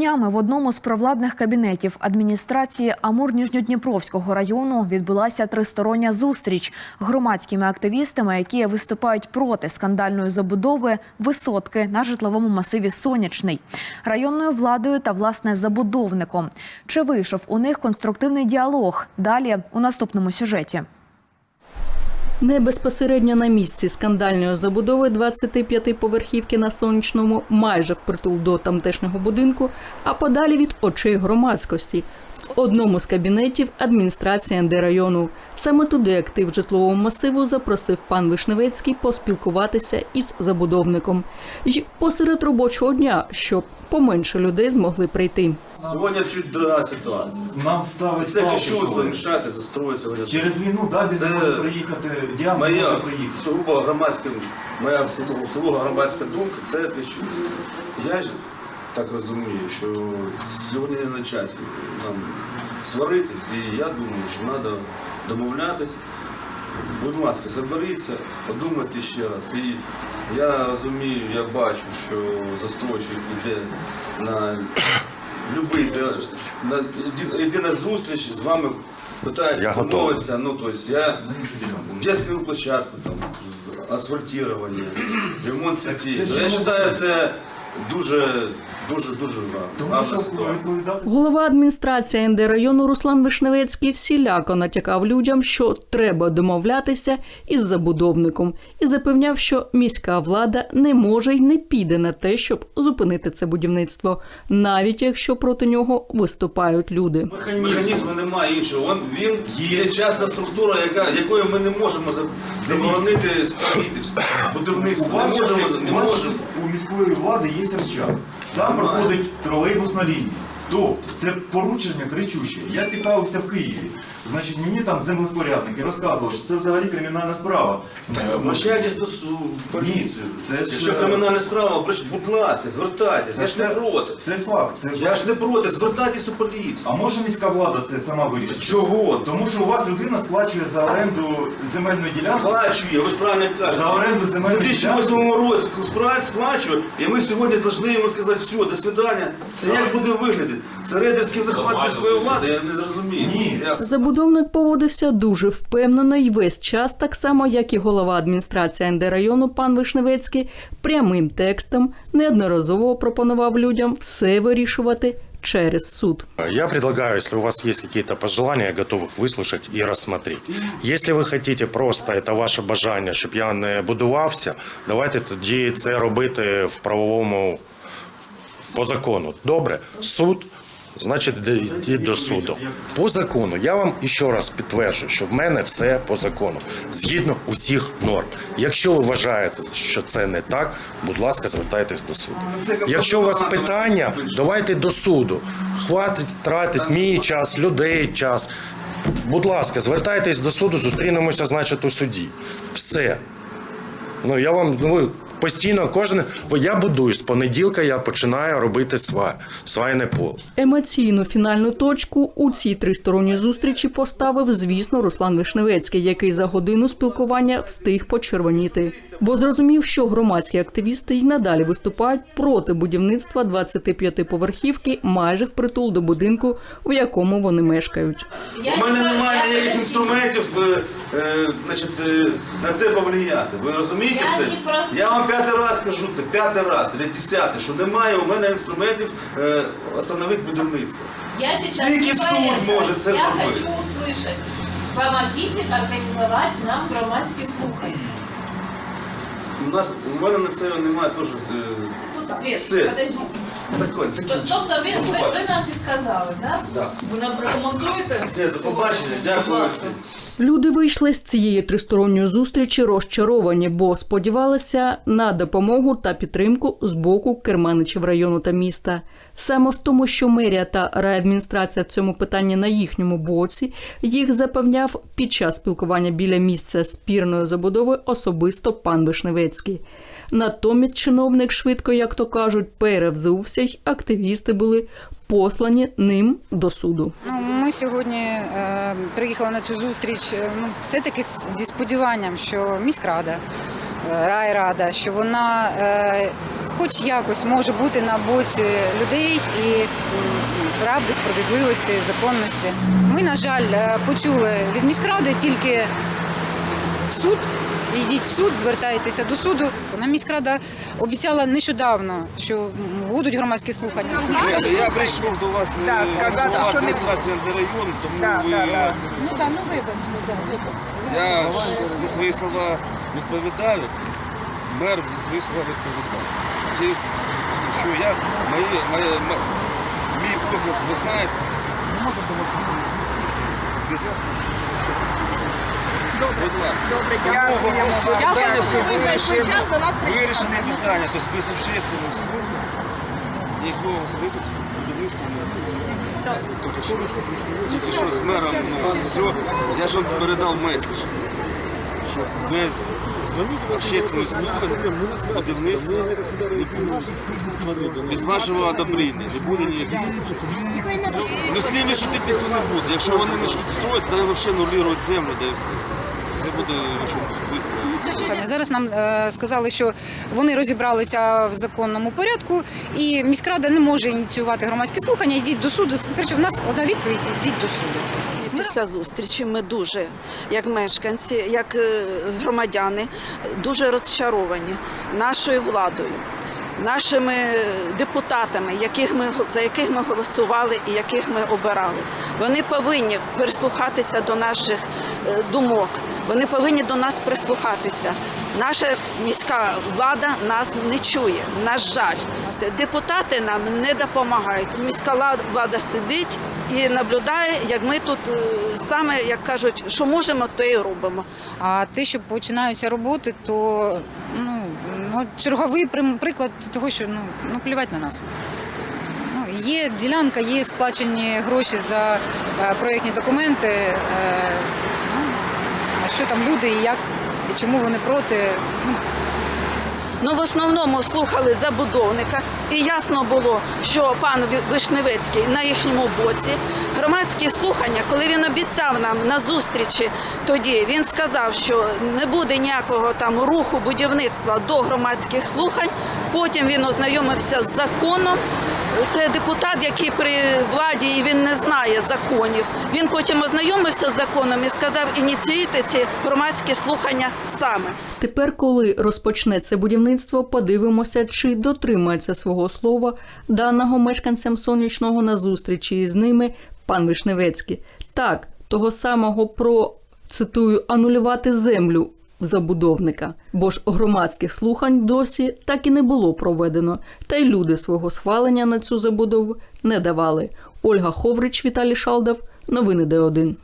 Днями в одному з провладних кабінетів адміністрації Амур-Ніжньодніпровського району відбулася тристороння зустріч громадськими активістами, які виступають проти скандальної забудови висотки на житловому масиві Сонячний, районною владою та власне забудовником. Чи вийшов у них конструктивний діалог? Далі у наступному сюжеті. Не безпосередньо на місці скандальної забудови 25-поверхівки на сонячному, майже впритул до тамтешнього будинку, а подалі від очей громадськості. Одному з кабінетів адміністрації НД району. Саме туди актив житлового масиву запросив пан Вишневецький поспілкуватися із забудовником. І посеред робочого дня, щоб поменше людей змогли прийти. Сегодня чуть другая ситуація. Нам ставить Це коли. мішати, застроїться. Через війну Дабін Це може приїхати, не Моя може приїхати. сугубо громадська, моя сугубо громадська думка, це кощунство. Я ж так розумію, що сьогодні не на часі нам сваритись, і я думаю, що треба домовлятись. Будь ласка, заберіться, подумайте ще раз. І я розумію, я бачу, що застройщик йде на любий де- на зустріч з вами питається домовитися. Ну, тобто я ділянку. детскую площадку, там, асфальтирование, ремонт сети. Я вважаю, це дуже, дуже, дуже гарна ситуація. Голова адміністрації НД району Руслан Вишневецький всіляко натякав людям, що треба домовлятися із забудовником, і запевняв, що міська влада не може й не піде на те, щоб зупинити це будівництво, навіть якщо проти нього виступають люди. Механізму немає іншого. Він, він є частна структура, яка, якою ми не можемо заборонити будівництво. у Не можемо, не можемо. у міської влади є рычаг. Там проходить тролейбусна лінія. Тобто це поручення кричуще. Я цікавився в Києві. Значить, мені там землепорядники розказували, що це взагалі кримінальна справа. Е, Обращайтесь до поліцію. це ж- Якщо кримінальна справа, обращайтесь, будь ласка, звертайтесь. Я ж не проти. Це факт. Це Я ж не проти, звертайтесь у поліцію. А може міська влада це сама вирішить? Чого? Тому що у вас людина сплачує за оренду земельної ділянки. Сплачує, ви ж правильно кажете. За оренду земельної В 2008 році спра- сплачує, і ми сьогодні повинні йому сказати, все, до свидання. Це як буде виглядати? Це рейдерський захват міської влади, я не зрозумію. Ні. Забудовник поводився дуже впевнено і весь час, так само як і голова адміністрації НД району пан Вишневецький, прямим текстом неодноразово пропонував людям все вирішувати через суд. Я предлагаю, если у вас есть какие-то пожелания, я готов их выслушать и рассмотреть. Если ви хотите просто, это ваше бажання, щоб я не будувався, давайте тоді це робити в правовому по закону. Добре, суд. Значить, йдіть до суду. По закону я вам ще раз підтверджую, що в мене все по закону, згідно усіх норм. Якщо ви вважаєте, що це не так, будь ласка, звертайтесь до суду. Якщо у вас питання, давайте до суду. Хватить тратить мій час, людей час. Будь ласка, звертайтесь до суду, зустрінемося, значить, у суді. Все. Ну я вам ну, постійно кожен. бо Я будую з понеділка, я починаю робити свай, свайне поле. Емоційну фінальну точку у цій тристоронній зустрічі поставив, звісно, Руслан Вишневецький, який за годину спілкування встиг почервоніти, бо зрозумів, що громадські активісти й надалі виступають проти будівництва 25-поверхівки майже впритул до будинку, в якому вони мешкають. У мене немає ніяких інструментів е, значить, е, на це повлияти. Ви розумієте Я це? не. Я вам п'ятий раз кажу це, п'ятий раз, або десятий, що немає у мене інструментів е, остановити будівництво. Я сейчас Тільки не суд про это. може це Я зробити. хочу услышать. Помогите организовать нам громадські слухання. У нас у мене на це немає теж. е, Свет, Все. подожди. Закон, Тобто ви, ви, ви нам підказали, так? Да. Ви нам прокоментуєте? Все, до побачення, дякую. всім. Люди вийшли з цієї тристоронньої зустрічі розчаровані, бо сподівалися на допомогу та підтримку з боку керманичів району та міста. Саме в тому, що мерія та райадміністрація в цьому питанні на їхньому боці, їх запевняв під час спілкування біля місця спірної забудови особисто пан Вишневецький. Натомість чиновник швидко, як то кажуть, перевзувся, й активісти були послані ним до суду. Ну, ми сьогодні е, приїхали на цю зустріч е, ну, все-таки зі сподіванням, що міськрада райрада, що вона е, хоч якось може бути на боці людей і правди, справедливості, законності. Ми, на жаль, е, почули від міськради тільки суд. Йдіть в суд, звертайтеся до суду. Нам міськрада обіцяла нещодавно, що будуть громадські слухання. Я, я прийшов до вас Да, е, сказати, голова що не адміністрації антирайону, тому Да, ви, да, да. Ну так, ну вибач, я за свої слова відповідаю, мер за свої слова відповідає. Ці, що я, мої, мої, мій офіс, ви знаєте, Будь ласка. Добре, дякуємо. питання, що Ви знайшли час до нас прийти. вирішено питання, то без общественних служб ніякого випуску будівництва. Тільки що, з мером все, я ж вам передав меседж, що без общественних слухань будівництва не буде. Без вашого одобрення не буде ніяких. Ну, з ними шутити не буде. Якщо вони почнуть строїти, то взагалі нулюють землю, да і все. Все буде дуже швидко. Зараз нам е, сказали, що вони розібралися в законному порядку, і міськрада не може ініціювати громадські слухання. Йдіть до суду. Короче, у нас одна відповідь: йдіть до суду. Після зустрічі ми дуже, як мешканці, як е, громадяни, дуже розчаровані нашою владою, нашими депутатами, яких ми, за яких ми голосували і яких ми обирали. Вони повинні прислухатися до наших думок, вони повинні до нас прислухатися. Наша міська влада нас не чує, на жаль. Депутати нам не допомагають. Міська влада сидить і наблюдає, як ми тут е, саме, як кажуть, що можемо, то і робимо. А те, що починаються роботи, то ну, ну черговий приклад того, що ну, ну плювать на нас. Ну, є ділянка, є сплачені гроші за е, проєктні документи. Що там люди і як, і чому вони проти? Ну, в основному слухали забудовника, і ясно було, що пан Ви- Вишневецький на їхньому боці. Громадські слухання, коли він обіцяв нам на зустрічі, тоді він сказав, що не буде ніякого там руху будівництва до громадських слухань. Потім він ознайомився з законом. Це депутат, який при владі і він не знає законів. Він потім ознайомився з законом і сказав, ініціюйте ці громадські слухання саме. Тепер, коли розпочнеться будівництво, подивимося, чи дотримається свого слова даного мешканцям сонячного на зустрічі із ними пан Вишневецький. Так, того самого про цитую анулювати землю забудовника, бо ж громадських слухань досі так і не було проведено, та й люди свого схвалення на цю забудову не давали. Ольга Ховрич, Віталій Шалдав, новини Д1.